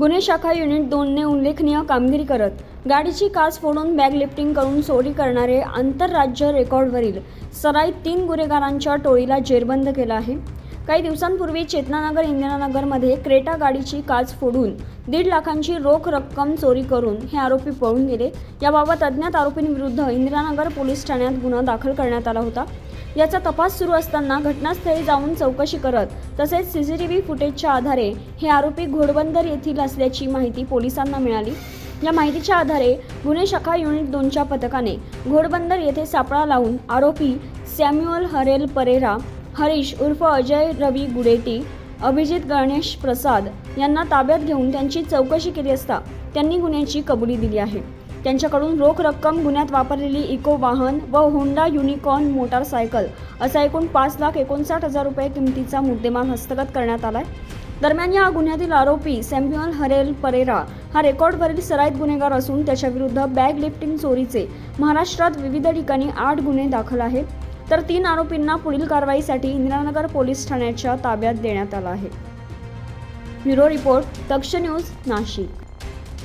गुन्हे शाखा युनिट दोनने उल्लेखनीय कामगिरी करत गाडीची काच फोडून बॅग लिफ्टिंग करून चोरी करणारे आंतरराज्य रेकॉर्डवरील सराईत तीन गुन्हेगारांच्या टोळीला जेरबंद केला आहे. काही दिवसांपूर्वी चेतनानगर इंदिरानगरमध्ये क्रेटा गाडीची काच फोडून दीड लाखांची रोख रक्कम चोरी करून हे आरोपी पळून गेले. याबाबत अज्ञात आरोपींविरुद्ध इंदिरानगर पोलीस ठाण्यात गुन्हा दाखल करण्यात आला होता. याचा तपास सुरू असताना घटनास्थळी जाऊन चौकशी करत तसेच सीसीटीव्ही फुटेजच्या आधारे हे आरोपी घोडबंदर येथील असल्याची माहिती पोलिसांना मिळाली. या माहितीच्या आधारे गुन्हे शाखा युनिट दोनच्या पथकाने घोडबंदर येथे सापळा लावून आरोपी सॅम्युअल हरेल परेरा हरीश उर्फ अजय रवी गुडेटी अभिजित गणेश प्रसाद यांना ताब्यात घेऊन त्यांची चौकशी केली असता त्यांनी गुन्ह्याची कबुली दिली आहे. त्यांच्याकडून रोख रक्कम गुन्ह्यात वापरलेली इको वाहन व होंडा युनिकॉर्न मोटारसायकल असा एकूण पाच लाख एकोणसाठ हजार रुपये किमतीचा मुद्देमाल हस्तगत करण्यात आलाय. दरम्यान या गुन्ह्यातील आरोपी सॅम्युअल हरेल परेरा हा रेकॉर्डवरील सराईत गुन्हेगार असून त्याच्याविरुद्ध बॅग लिफ्टिंग चोरीचे महाराष्ट्रात विविध ठिकाणी आठ गुन्हे दाखल आहेत. तर तीन आरोपींना पुढील कारवाईसाठी इंदिरानगर पोलीस ठाण्याच्या ताब्यात देण्यात आला आहे. Bureau report Daksh news Nashik.